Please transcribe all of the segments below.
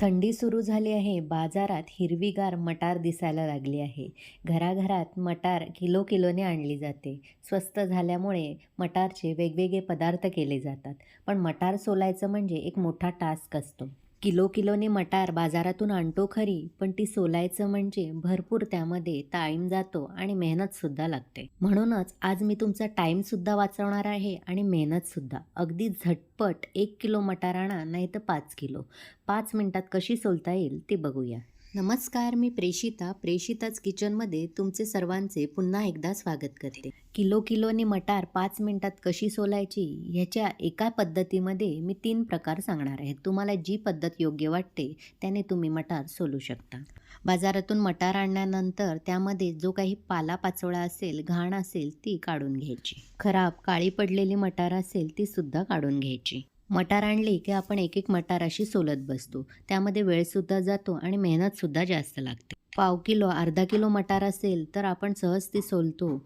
थंडी सुरू झाली आहे. बाजारात हिरवीगार मटार दिसायला लागली आहे. घराघरात मटार किलो किलोने आणली जाते. स्वस्त झाल्यामुळे मटारचे वेगवेगळे पदार्थ केले जातात. पण मटार सोलायचं म्हणजे एक मोठा टास्क असतो. किलो किलोने मटार बाजारातून आणतो खरी पण ती सोलायचं म्हणजे भरपूर त्यामध्ये टाईम जातो आणि मेहनतसुद्धा लागते. म्हणूनच आज मी तुमचा टाईमसुद्धा वाचवणार आहे आणि मेहनतसुद्धा. अगदी झटपट एक किलो मटार आणा नाही तर पाच किलो. पाच मिनिटात कशी सोलता येईल ते बघूया. नमस्कार मी प्रेषिता प्रेषिताच किचनमध्ये तुमचे सर्वांचे पुन्हा एकदा स्वागत करते. किलो किलोने मटार पाच मिनिटात कशी सोलायची ह्याच्या एका पद्धतीमध्ये मी तीन प्रकार सांगणार आहे. तुम्हाला जी पद्धत योग्य वाटते त्याने तुम्ही मटार सोलू शकता. बाजारातून मटार आणल्यानंतर त्यामध्ये जो काही पालापाचोळा असेल घाण असेल ती काढून घ्यायची. खराब काळी पडलेली मटार असेल ती सुद्धा काढून घ्यायची. मटार आणली की आपण एक एक मटार अशी सोलत बसतो. त्यामध्ये वेळसुद्धा जातो आणि मेहनतसुद्धा जास्त लागते. पाव किलो अर्धा किलो मटार असेल तर आपण सहज ती सोलतो.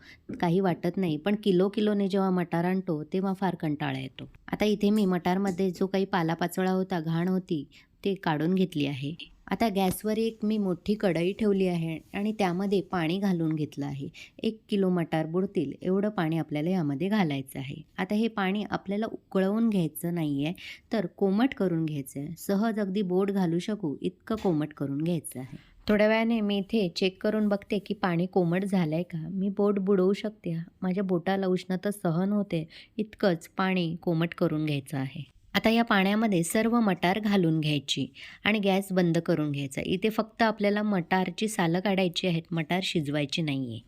काही वाटत नाही पण किलो किलोने जेव्हा मटार आणतो तेव्हा फार कंटाळा येतो. आता इथे मी मटारमध्ये जो काही पालापाचोळा होता घाण होती ते काढून घेतली आहे. आता गॅसवर एक मी मोठी कढई ठेवली आहे आणि त्यामध्ये पाणी घालून घेतलं आहे. एक किलो मटार बुडतील एवढं पाणी आपल्याला यामध्ये घालायचं आहे. आता हे पाणी आपल्याला उकळवून घ्यायचं नाही आहे तर कोमट करून घ्यायचं आहे सहज अगदी बोट घालू शकू इतकं कोमट करून घ्यायचं आहे. थोड्या वेळाने मी इथे चेक करून बघते की पाणी कोमट झालं आहे का? मी बोट बुडवू शकते. माझ्या बोटाला उष्णता सहन होते. इतकंच पाणी कोमट करून घ्यायचं आहे. आता या पाण्यामध्ये सर्व मटार घालून घ्यायची आणि गॅस बंद करून घ्यायचा. इथे फक्त आपल्याला मटारची सालं काढायची आहेत. मटार शिजवायची नाही आहे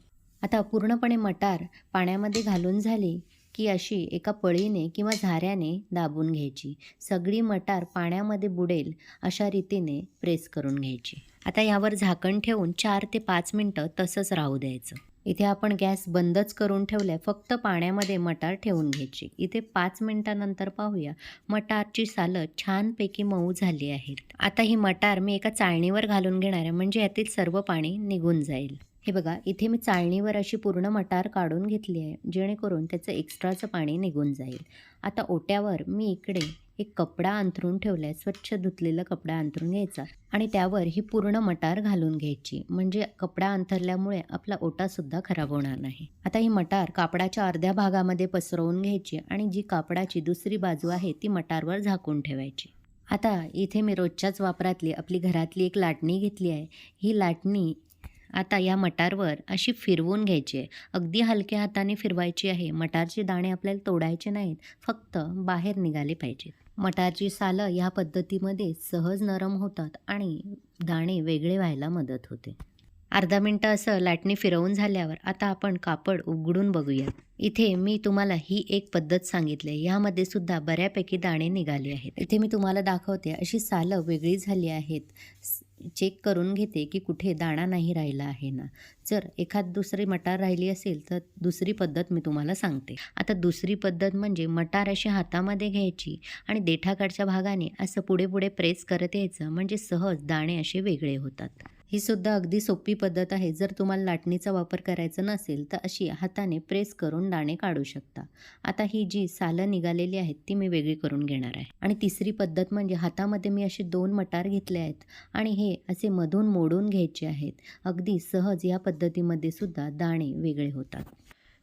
आता पूर्णपणे मटार पाण्यामध्ये घालून झाली की अशी एका पळीने किंवा झाऱ्याने दाबून घ्यायची. सगळी मटार पाण्यामध्ये बुडेल अशा रीतीने प्रेस करून घ्यायची. आता यावर झाकण ठेवून चार ते पाच मिनटं तसंच राहू द्यायचं. इथे आपण गॅस बंदच करून ठेवलाय फक्त पाण्यामध्ये मटार ठेवून घ्यायची. इथे पाच मिनटानंतर पाहूया मटारची सालं छानपैकी मऊ झाली आहेत. आता ही मटार मी एका चाळणीवर घालून घेणार आहे म्हणजे यातील सर्व पाणी निघून जाईल. हे बघा इथे मी चाळणीवर अशी पूर्ण मटार काढून घेतली आहे जेणेकरून त्याचं एक्स्ट्राचं पाणी निघून जाईल. आता ओट्यावर मी इकडे एक कपडा अंथरून ठेवला आहे स्वच्छ धुतलेला कपडा अंथरून घ्यायचा आणि त्यावर ही पूर्ण मटार घालून घ्यायची. म्हणजे कपडा अंथरल्यामुळे आपला ओटासुद्धा खराब होणार नाही. आता ही मटार कापडाच्या अर्ध्या भागामध्ये पसरवून घ्यायची आणि जी कापडाची दुसरी बाजू आहे ती मटारवर झाकून ठेवायची. आता इथे मी रोजच्याच वापरातली आपली घरातली एक लाटणी घेतली आहे. ही लाटणी आता या मटारवर अशी फिरवून घ्यायची आहे. अगदी हलक्या हाताने फिरवायची आहे. मटारचे दाणे आपल्याला तोडायचे नाहीत फक्त बाहेर निघाले पाहिजेत. मटारची सालं ह्या पद्धतीमध्ये सहज नरम होतात आणि दाणे वेगळे व्हायला मदत होते. अर्धा मिनटं असं लाटणी फिरवून झाल्यावर आता आपण कापड उघडून बघूया इथे मी तुम्हाला ही एक पद्धत सांगितली. यामध्ये सुद्धा बऱ्यापैकी दाणे निघाले आहेत. इथे मी तुम्हाला दाखवते अशी सालं वेगळी झाली आहेत. चेक करून घेते की कुठे दाणा नाही राहिला आहे ना. जर एखाद दुसरी मटार राहिली असेल तर दुसरी पद्धत मी तुम्हाला सांगते. आता दुसरी पद्धत म्हणजे मटार अशी हातामध्ये घ्यायची आणि देठाकडच्या भागाने असं पुढे पुढे प्रेस करत यायचं म्हणजे सहज दाणे असे वेगळे होतात. ही सुद्धा अगदी सोपी पद्धत आहे. जर तुम्हाला लाटणीचा वापर करायचा नसेल तर अशी हाताने प्रेस करून दाणे काढू शकता. आता ही जी सालं निघालेली आहेत ती मी वेगळी करून घेणार आहे. आणि तिसरी पद्धत म्हणजे हातामध्ये मी असे दोन मटार घेतले आहेत आणि हे असे मधून मोडून घ्यायचे आहेत. अगदी सहज या पद्धतीमध्ये सुद्धा दाणे वेगळे होतात.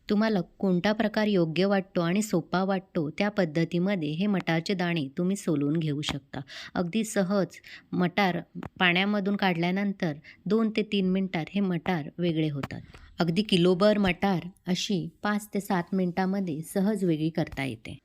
तुम्हाला कोणता प्रकार योग्य वाटतो आणि सोपा वाटतो त्या पद्धतीमध्ये हे मटारचे दाणे तुम्ही सोलून घेऊ शकता. अगदी सहज मटार पाण्यामधून काढल्यानंतर दोन ते तीन मिनटात हे मटार वेगळे होतात. अगदी किलोभर मटार अशी पाच ते सात मिनटामध्ये सहज वेगळी करता येते.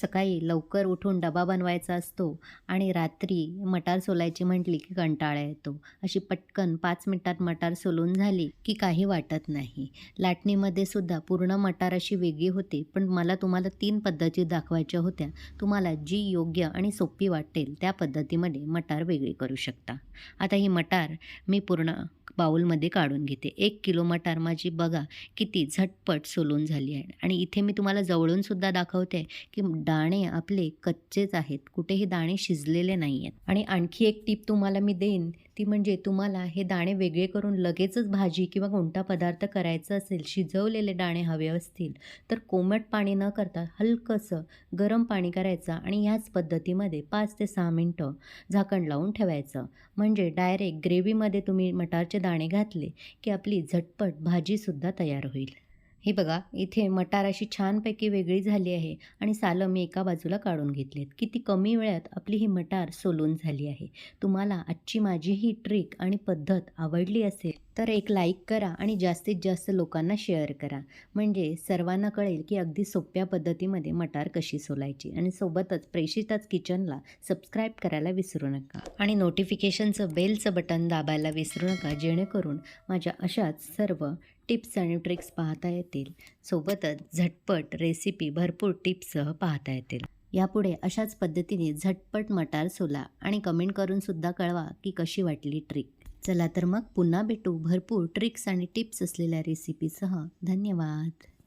सकाळी लवकर उठून डबा बनवायचा असतो आणि रात्री मटार सोलायची म्हटली की कंटाळा येतो. अशी पटकन पाच मिनटात मटार सोलून झाली की काही वाटत नाही. लाटणीमध्ये सुद्धा पूर्ण मटार अशी वेगळी होते पण मला तुम्हाला तीन पद्धती दाखवायच्या होत्या. तुम्हाला जी योग्य आणि सोपी वाटेल त्या पद्धतीमध्ये मटार वेगळी करू शकता. आता ही मटार मी पूर्ण बाऊलमध्ये काढून घेते. एक किलो मटार माझी बघा किती झटपट सोलून झाली आहे. आणि इथे मी तुम्हाला जवळूनसुद्धा दाखवते की दाणे आपले कच्चेच आहेत. कुठेही दाणे शिजलेले नाही आहेत. आणि आणखी एक टीप तुम्हाला मी देईन ती म्हणजे तुम्हाला हे दाणे वेगळे करून लगेचच भाजी किंवा कोणता पदार्थ करायचा असेल शिजवलेले दाणे हवे असतील तर कोमट पाणी न करता हलकंसं गरम पाणी करायचं आणि ह्याच पद्धतीमध्ये पाच ते सहा मिनटं झाकण लावून ठेवायचं. म्हणजे डायरेक्ट ग्रेव्हीमध्ये तुम्ही मटारचे दाणे घातले की आपली झटपट भाजीसुद्धा तयार होईल. हे बघा इथे मटार अशी छानपैकी वेगळी झाली आहे आणि सालं मी एका बाजूला काढून घेतलीत. किती कमी वेळात आपली ही मटार सोलून झाली आहे. तुम्हाला आजची माझी ही ट्रिक आणि पद्धत आवडली असेल तर एक लाईक करा आणि जास्तीत जास्त लोकांना शेअर करा. म्हणजे सर्वांना कळेल की अगदी सोप्या पद्धतीमध्ये मटार कशी सोलायची आणि सोबतच प्रेषिताच किचनला सबस्क्राईब करायला विसरू नका. आणि नोटिफिकेशनचं बेलचं बटन दाबायला विसरू नका जेणेकरून माझ्या अशाच सर्व टिप्स आणि ट्रिक्स पाहता येतील. सोबतच झटपट रेसिपी भरपूर टिप्ससह पाहता येतील. यापुढे अशाच पद्धतीने झटपट मटार सोला आणि कमेंट करूनसुद्धा कळवा की कशी वाटली ट्रिक. चला तर मग पुन्हा भेटू भरपूर ट्रिक्स आणि टिप्स असलेल्या रेसिपीसह. धन्यवाद.